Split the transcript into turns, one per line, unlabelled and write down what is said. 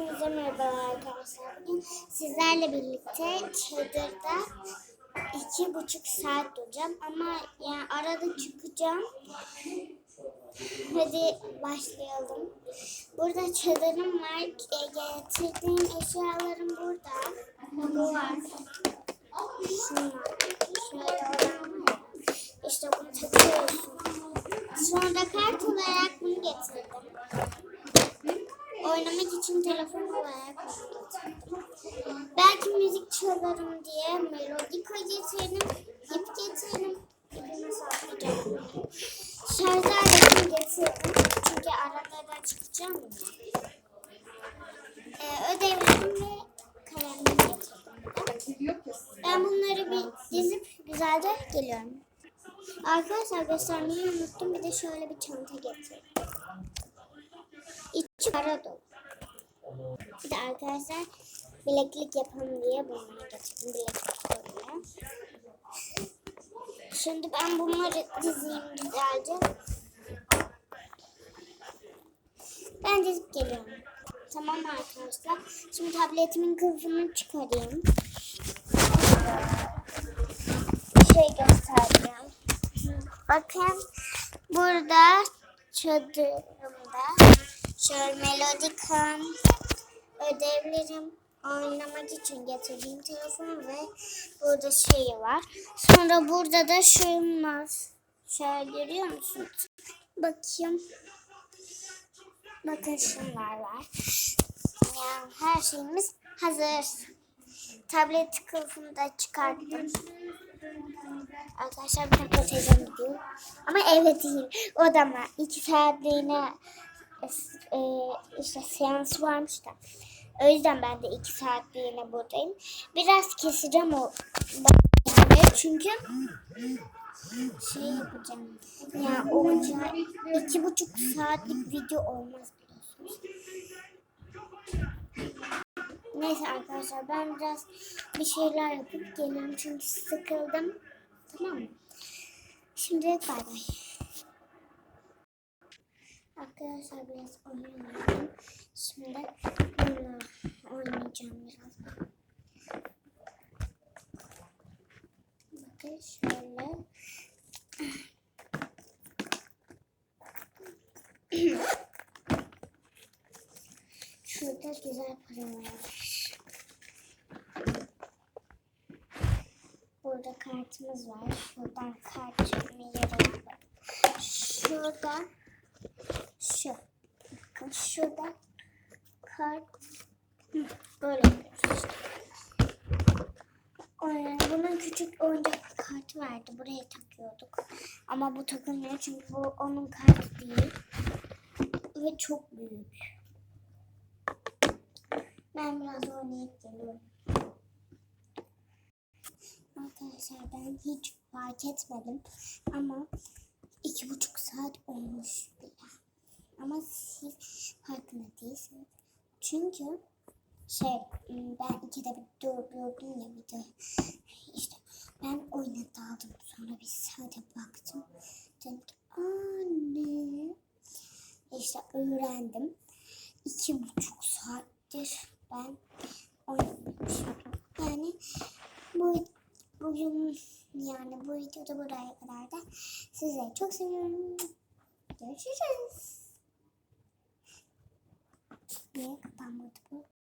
Herkese merhaba arkadaşlar. Sizlerle birlikte çadırda iki buçuk saat duracağım ama yani arada çıkacağım. Hadi başlayalım. Burada çadırım var. E, getirdiğim eşyalarım burada. Bu var. Şunlar. Şöyle. İşte bunu takıyorsun. Sonra kart olarak bunu getirdim. Oynamak için telefon olarak. Belki müzik çalarım diye melodika getirdim. İp getirdim. İpimi saklayacağım. Şarj aletini getirdim. Çünkü arada da çıkacağım ya. Ee, ödevlerimi ve kalemimi getirdim. Ben bunları bir dizip güzelce geliyorum. Arkadaşlar göstermeyi unuttum. Bir de şöyle bir çanta getirdim. İçi para dolu. Bir de arkadaşlar bileklik yapalım diye bunları getirdim. Bileklik böyle. Şimdi ben bunları dizeyim güzelce. Ben dizip geliyorum. Tamam arkadaşlar. Şimdi tabletimin kılıfını çıkarayım. Bir şey göstereceğim. Bakın burada çadırımda şöyle melodikam, ödevlerim oynamak için getirdiğim telefon ve burada şey var. Sonra burada da şunlar. Şöyle görüyor musunuz? Bakayım. Bakın şunlar var. Yani her şeyimiz hazır. Tablet kılıfını da çıkarttım. Arkadaşlar bir dakika teyzem. Ama evde değil. Odama iki saatliğine e, işte seans varmış da. O yüzden ben de iki saatliğine buradayım. Biraz keseceğim o yani çünkü şey yapacağım. Yani olacağı iki buçuk saatlik video olmaz biliyorsunuz. Neyse arkadaşlar ben biraz bir şeyler yapıp geliyorum çünkü sıkıldım. Tamam mı? Şimdi bay bay. Arkadaşlar biraz oyun oynadım. Şimdi bununla oynayacağım biraz. Bakın şöyle. Şurada güzel paralar var. Burada kartımız var. Şuradan kartımı yere alalım. Şurada şu. Bakın şurada kart böyle yapıyoruz. Ee, Bunun küçük oyuncak kartı vardı. Buraya takıyorduk. Ama bu takılmıyor çünkü bu onun kartı değil. Ve çok büyük. Ben biraz oynayıp geliyorum. Arkadaşlar ben hiç fark etmedim ama iki buçuk saat olmuş bile. Ama siz. Çünkü şey ben ikide bir durdurdum ya video. İşte ben oyuna daldım. Sonra bir saate baktım. Dedim ki anne. İşte öğrendim. İki buçuk saattir ben oynamışım. Yani bu bugün yani bu videoda buraya kadar da sizleri çok seviyorum. Görüşürüz. Ég bara má tvö.